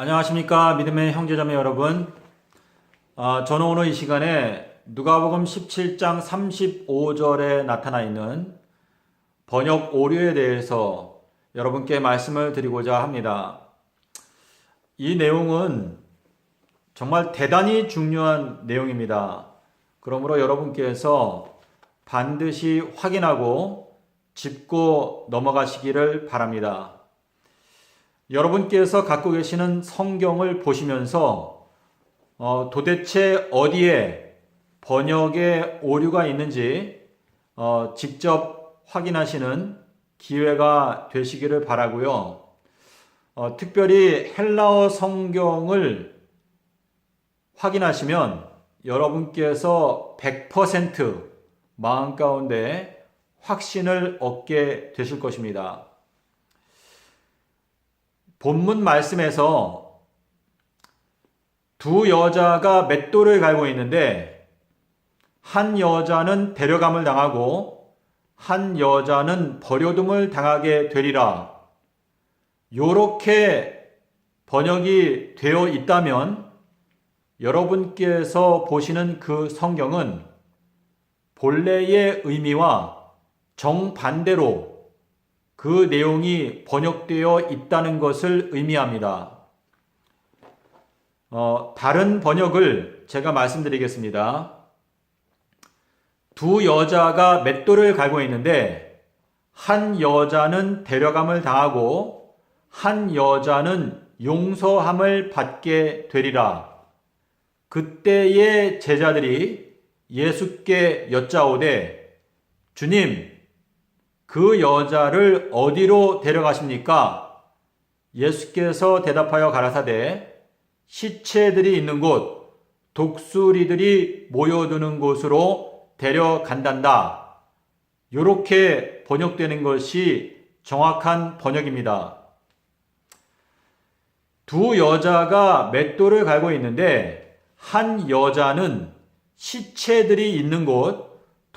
안녕하십니까 믿음의 형제자매 여러분. 아, 저는 오늘 이 시간에 누가복음 17장 35절에 나타나 있는 번역 오류에 대해서 여러분께 말씀을 드리고자 합니다. 이 내용은 정말 대단히 중요한 내용입니다. 그러므로 여러분께서 반드시 확인하고 짚고 넘어가시기를 바랍니다 여러분께서 갖고 계시는 성경을 보시면서 어, 도대체 어디에 번역에 오류가 있는지 어, 직접 확인하시는 기회가 되시기를 바라고요. 어, 특별히 헬라어 성경을 확인하시면 여러분께서 100% 마음 가운데 확신을 얻게 되실 것입니다. 본문 말씀에서 두 여자가 맷돌을 갈고 있는데 한 여자는 데려감을 당하고 한 여자는 버려둠을 당하게 되리라. 요렇게 번역이 되어 있다면 여러분께서 보시는 그 성경은 본래의 의미와 정반대로 그 내용이 번역되어 있다는 것을 의미합니다. 어, 다른 번역을 제가 말씀드리겠습니다. 두 여자가 맷돌을 갈고 있는데 한 여자는 데려감을 당하고 한 여자는 용서함을 받게 되리라. 그때의 제자들이 예수께 여짜오되 주님 그 여자를 어디로 데려가십니까? 예수께서 대답하여 가라사대 시체들이 있는 곳, 독수리들이 모여드는 곳으로 데려간단다. 이렇게 번역되는 것이 정확한 번역입니다. 두 여자가 맷돌을 갈고 있는데 한 여자는 시체들이 있는 곳,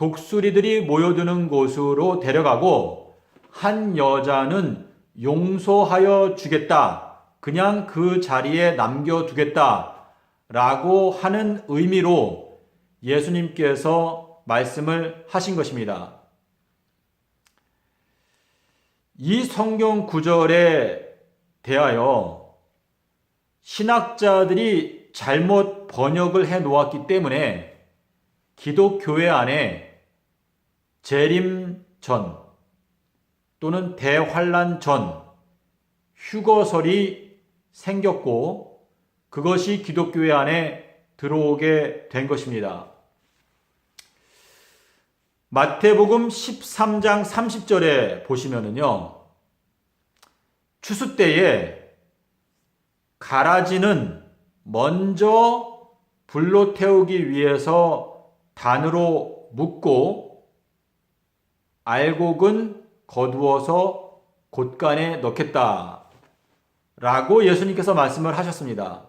독수리들이 모여드는 곳으로 데려가고 한 여자는 용서하여 주겠다. 그냥 그 자리에 남겨두겠다. 라고 하는 의미로 예수님께서 말씀을 하신 것입니다. 이 성경 구절에 대하여 신학자들이 잘못 번역을 해 놓았기 때문에 기독교회 안에 재림 전 또는 대환란 전 휴거설이 생겼고 그것이 기독교회 안에 들어오게 된 것입니다. 마태복음 13장 30절에 보시면은요. 추수 때에 가라지는 먼저 불로 태우기 위해서 단으로 묶고 알곡은 거두어서 곳간에 넣겠다. 라고 예수님께서 말씀을 하셨습니다.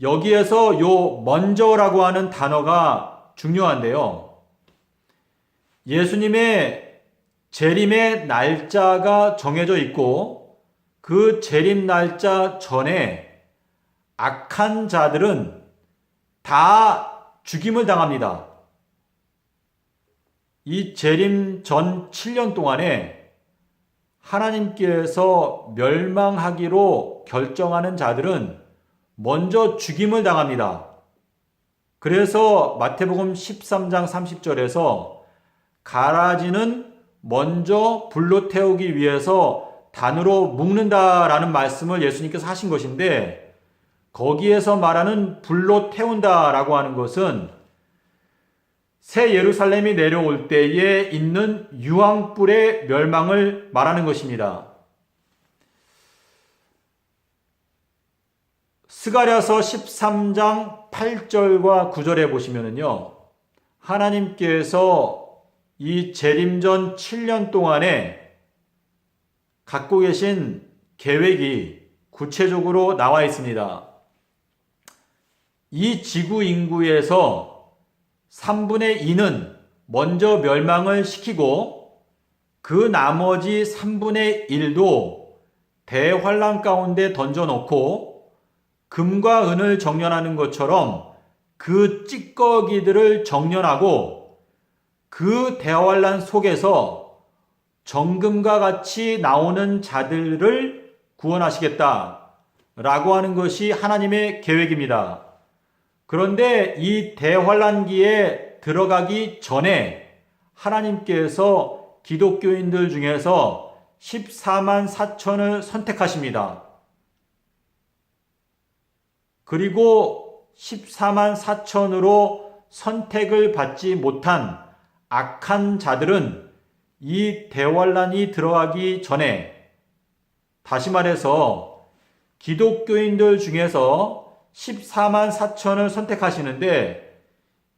여기에서 요 먼저라고 하는 단어가 중요한데요. 예수님의 재림의 날짜가 정해져 있고 그 재림 날짜 전에 악한 자들은 다 죽임을 당합니다. 이 재림 전 7년 동안에 하나님께서 멸망하기로 결정하는 자들은 먼저 죽임을 당합니다. 그래서 마태복음 13장 30절에서 가라지는 먼저 불로 태우기 위해서 단으로 묶는다라는 말씀을 예수님께서 하신 것인데 거기에서 말하는 불로 태운다라고 하는 것은 새 예루살렘이 내려올 때에 있는 유황불의 멸망을 말하는 것입니다. 스가랴서 13장 8절과 9절에 보시면은요. 하나님께서 이 재림전 7년 동안에 갖고 계신 계획이 구체적으로 나와 있습니다. 이 지구 인구에서 3분의 2는 먼저 멸망을 시키고 그 나머지 3분의 1도 대환란 가운데 던져놓고 금과 은을 정련하는 것처럼 그 찌꺼기들을 정련하고 그 대환란 속에서 정금과 같이 나오는 자들을 구원하시겠다. 라고 하는 것이 하나님의 계획입니다. 그런데 이 대환란기에 들어가기 전에 하나님께서 기독교인들 중에서 14만 4천을 선택하십니다. 그리고 14만 4천으로 선택을 받지 못한 악한 자들은 이 대환란이 들어가기 전에 다시 말해서 기독교인들 중에서 14만 4천을 선택하시는데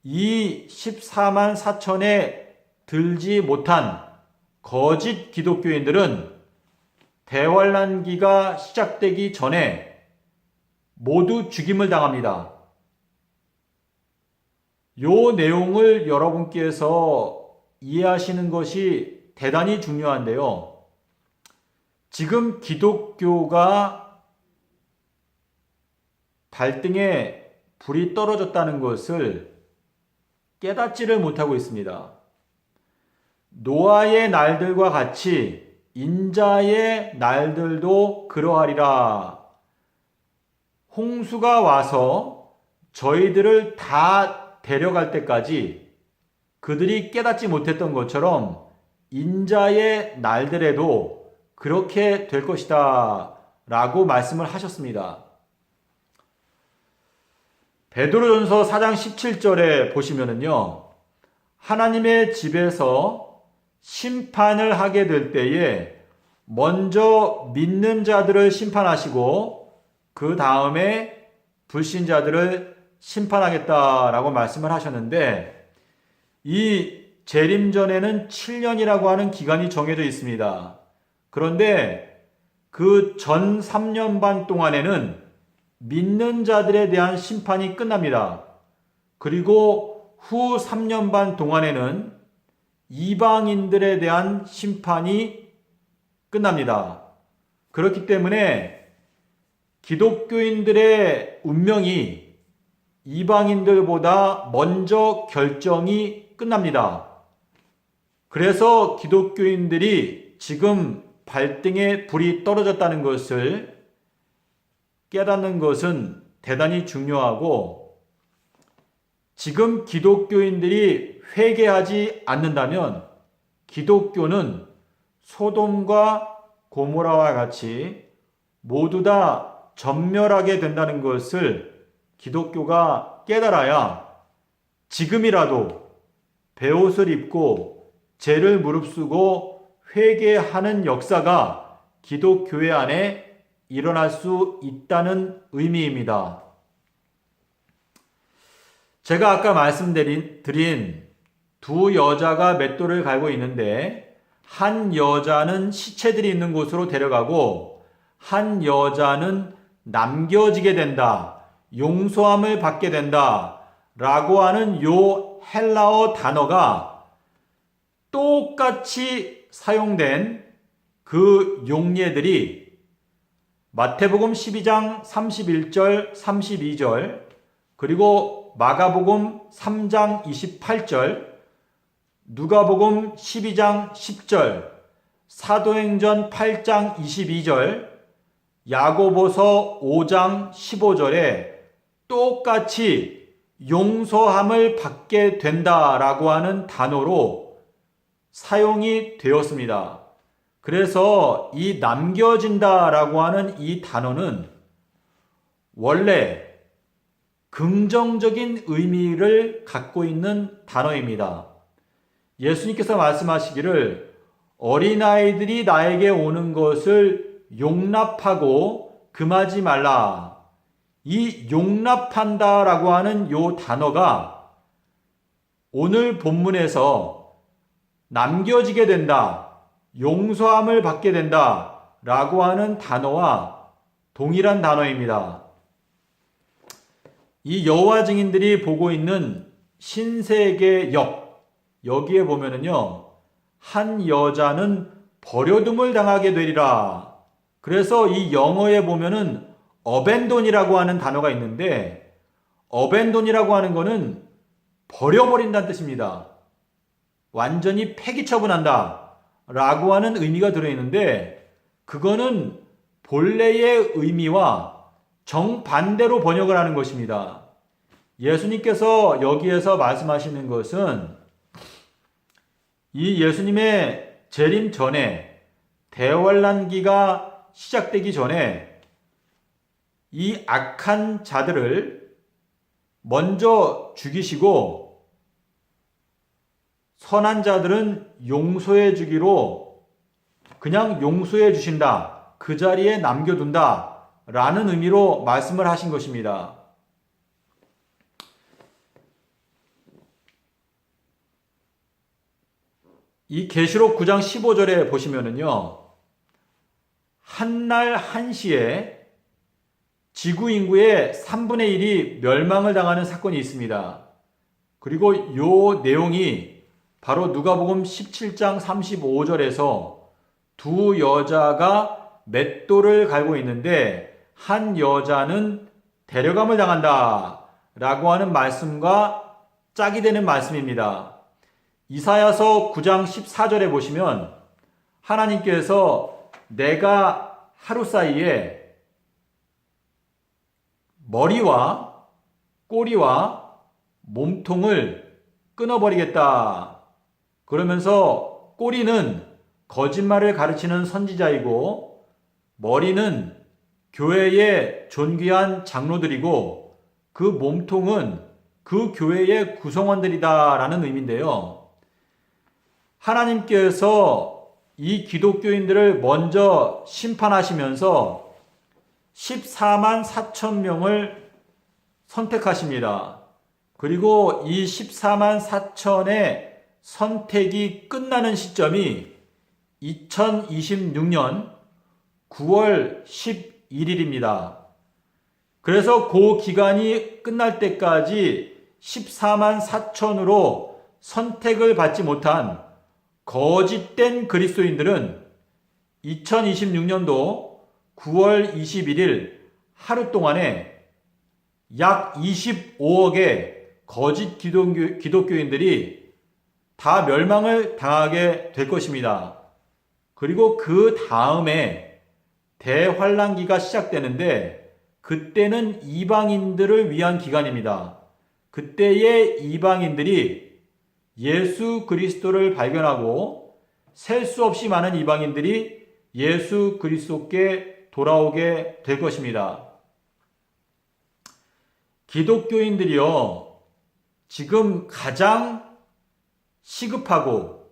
이 14만 4천에 들지 못한 거짓 기독교인들은 대환란기가 시작되기 전에 모두 죽임을 당합니다. 요 내용을 여러분께서 이해하시는 것이 대단히 중요한데요. 지금 기독교가 발등에 불이 떨어졌다는 것을 깨닫지를 못하고 있습니다. 노아의 날들과 같이 인자의 날들도 그러하리라. 홍수가 와서 저희들을 다 데려갈 때까지 그들이 깨닫지 못했던 것처럼 인자의 날들에도 그렇게 될 것이다. 라고 말씀을 하셨습니다. 베드로전서 4장 17절에 보시면은요. 하나님의 집에서 심판을 하게 될 때에 먼저 믿는 자들을 심판하시고 그 다음에 불신자들을 심판하겠다라고 말씀을 하셨는데 이 재림 전에는 7년이라고 하는 기간이 정해져 있습니다. 그런데 그 전 3년 반 동안에는 믿는 자들에 대한 심판이 끝납니다. 그리고 후 3년 반 동안에는 이방인들에 대한 심판이 끝납니다. 그렇기 때문에 기독교인들의 운명이 이방인들보다 먼저 결정이 끝납니다. 그래서 기독교인들이 지금 발등에 불이 떨어졌다는 것을 깨닫는 것은 대단히 중요하고 지금 기독교인들이 회개하지 않는다면 기독교는 소돔과 고모라와 같이 모두 다 전멸하게 된다는 것을 기독교가 깨달아야 지금이라도 베옷을 입고 죄를 무릅쓰고 회개하는 역사가 기독교회 안에 일어날 수 있다는 의미입니다. 제가 아까 말씀드린 두 여자가 맷돌을 갈고 있는데 한 여자는 시체들이 있는 곳으로 데려가고 한 여자는 남겨지게 된다. 용서함을 받게 된다. 라고 하는 요 헬라어 단어가 똑같이 사용된 그 용례들이 마태복음 12장 31절 32절 그리고 마가복음 3장 28절 누가복음 12장 10절 사도행전 8장 22절 야고보서 5장 15절에 똑같이 용서함을 받게 된다라고 하는 단어로 사용이 되었습니다. 그래서 이 남겨진다라고 하는 이 단어는 원래 긍정적인 의미를 갖고 있는 단어입니다. 예수님께서 말씀하시기를 어린아이들이 나에게 오는 것을 용납하고 금하지 말라. 이 용납한다 라고 하는 요 단어가 오늘 본문에서 남겨지게 된다. 용서함을 받게 된다. 라고 하는 단어와 동일한 단어입니다. 이 여호와 증인들이 보고 있는 신세계 역 여기에 보면은요 한 여자는 버려둠을 당하게 되리라 그래서 이 영어에 보면은 어벤돈이라고 하는 단어가 있는데 어벤돈이라고 하는 거는 버려버린다는 뜻입니다. 완전히 폐기 처분한다 라고 하는 의미가 들어있는데 그거는 본래의 의미와 정반대로 번역을 하는 것입니다. 예수님께서 여기에서 말씀하시는 것은 이 예수님의 재림 전에 대환란기가 시작되기 전에 이 악한 자들을 먼저 죽이시고 선한 자들은 용서해 주기로 그냥 용서해 주신다. 그 자리에 남겨둔다. 라는 의미로 말씀을 하신 것입니다. 이 계시록 9장 15절에 보시면은요. 한날 한시에 지구 인구의 3분의 1이 멸망을 당하는 사건이 있습니다. 그리고 요 내용이 바로 누가복음 17장 35절에서 두 여자가 맷돌을 갈고 있는데 한 여자는 데려감을 당한다 라고 하는 말씀과 짝이 되는 말씀입니다. 이사야서 9장 14절에 보시면 하나님께서 내가 하루 사이에 머리와 꼬리와 몸통을 끊어버리겠다. 그러면서 꼬리는 거짓말을 가르치는 선지자이고 머리는 교회의 존귀한 장로들이고 그 몸통은 그 교회의 구성원들이다라는 의미인데요. 하나님께서 이 기독교인들을 먼저 심판하시면서 14만 4천 명을 선택하십니다. 그리고 이 14만 4천의 선택이 끝나는 시점이 2026년 9월 11일입니다. 그래서 그 기간이 끝날 때까지 14만 4천으로 선택을 받지 못한 거짓된 그리스도인들은 2026년도 9월 21일 하루 동안에 약 25억의 거짓 기독교, 기독교인들이 다 멸망을 당하게 될 것입니다. 그리고 그 다음에 대환란기가 시작되는데 그때는 이방인들을 위한 기간입니다. 그때의 이방인들이 예수 그리스도를 발견하고 셀 수 없이 많은 이방인들이 예수 그리스도께 돌아오게 될 것입니다. 기독교인들이요, 지금 가장 시급하고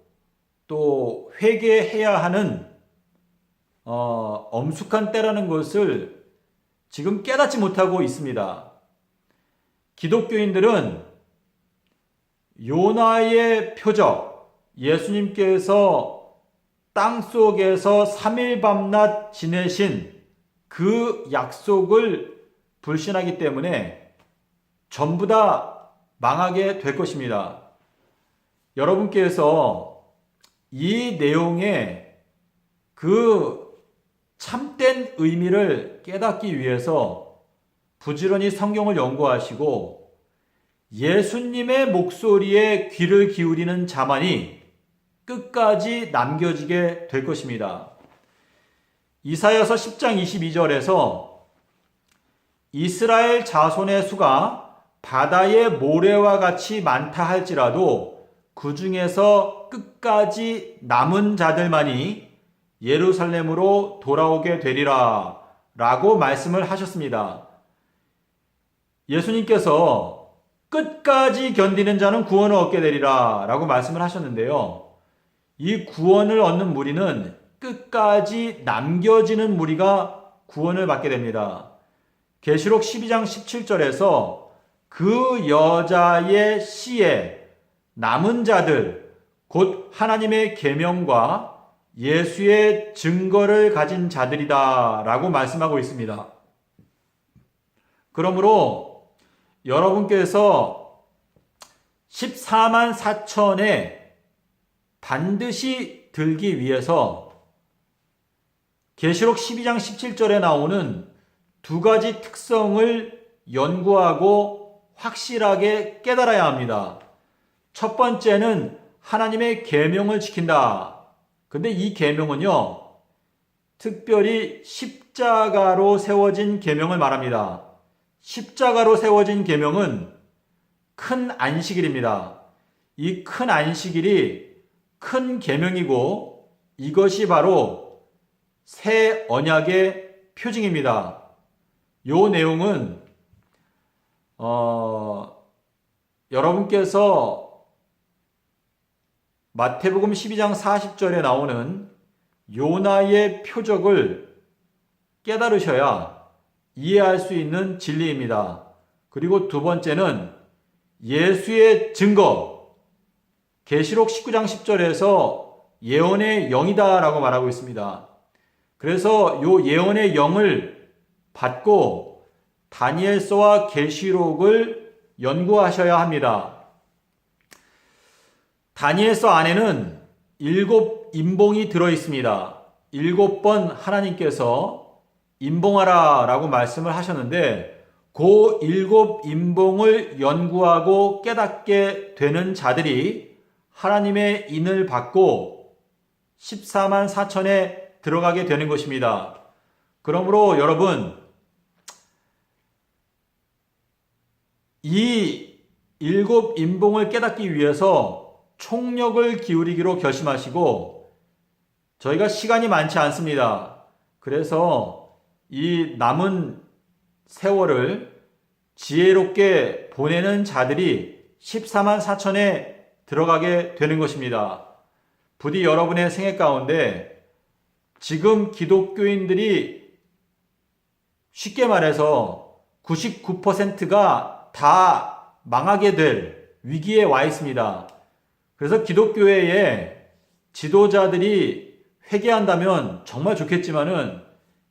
또 회개해야 하는 어, 엄숙한 때라는 것을 지금 깨닫지 못하고 있습니다. 기독교인들은 요나의 표적, 예수님께서 땅 속에서 3일 밤낮 지내신 그 약속을 불신하기 때문에 전부 다 망하게 될 것입니다. 여러분께서 이 내용의 그 참된 의미를 깨닫기 위해서 부지런히 성경을 연구하시고 예수님의 목소리에 귀를 기울이는 자만이 끝까지 남겨지게 될 것입니다. 이사여서 10장 22절에서 이스라엘 자손의 수가 바다의 모래와 같이 많다 할지라도 그 중에서 끝까지 남은 자들만이 예루살렘으로 돌아오게 되리라 라고 말씀을 하셨습니다. 예수님께서 끝까지 견디는 자는 구원을 얻게 되리라 라고 말씀을 하셨는데요. 이 구원을 얻는 무리는 끝까지 남겨지는 무리가 구원을 받게 됩니다. 계시록 12장 17절에서 그 여자의 씨에 남은 자들 곧 하나님의 계명과 예수의 증거를 가진 자들이다라고 말씀하고 있습니다. 그러므로 여러분께서 14만 4천에 반드시 들기 위해서 계시록 12장 17절에 나오는 두 가지 특성을 연구하고 확실하게 깨달아야 합니다. 첫 번째는 하나님의 계명을 지킨다. 근데 이 계명은요. 특별히 십자가로 세워진 계명을 말합니다. 십자가로 세워진 계명은 큰 안식일입니다. 이 큰 안식일이 큰 계명이고 이것이 바로 새 언약의 표징입니다. 요 내용은 어, 여러분께서 마태복음 12장 40절에 나오는 요나의 표적을 깨달으셔야 이해할 수 있는 진리입니다. 그리고 두 번째는 예수의 증거. 계시록 19장 10절에서 예언의 영이다라고 말하고 있습니다. 그래서 요 예언의 영을 받고 다니엘서와 계시록을 연구하셔야 합니다. 다니엘서 안에는 일곱 인봉이 들어 있습니다. 일곱 번 하나님께서 인봉하라 라고 말씀을 하셨는데, 그 일곱 인봉을 연구하고 깨닫게 되는 자들이 하나님의 인을 받고 14만 4천에 들어가게 되는 것입니다. 그러므로 여러분, 이 일곱 인봉을 깨닫기 위해서 총력을 기울이기로 결심하시고 저희가 시간이 많지 않습니다. 그래서 이 남은 세월을 지혜롭게 보내는 자들이 14만 4천에 들어가게 되는 것입니다. 부디 여러분의 생애 가운데 지금 기독교인들이 쉽게 말해서 99%가 다 망하게 될 위기에 와 있습니다. 그래서 기독교회에 지도자들이 회개한다면 정말 좋겠지만은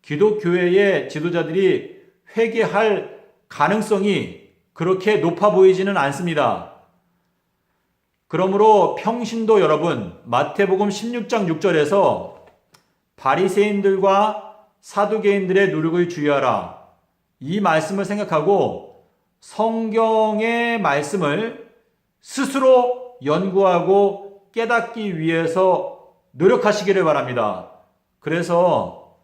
기독교회의 지도자들이 회개할 가능성이 그렇게 높아 보이지는 않습니다. 그러므로 평신도 여러분 마태복음 16장 6절에서 바리새인들과 사두개인들의 누룩을 주의하라. 이 말씀을 생각하고 성경의 말씀을 스스로 연구하고 깨닫기 위해서 노력하시기를 바랍니다. 그래서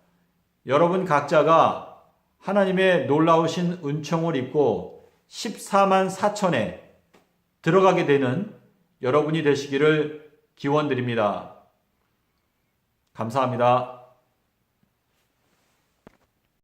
여러분 각자가 하나님의 놀라우신 은총을 입고 14만 4천에 들어가게 되는 여러분이 되시기를 기원드립니다. 감사합니다.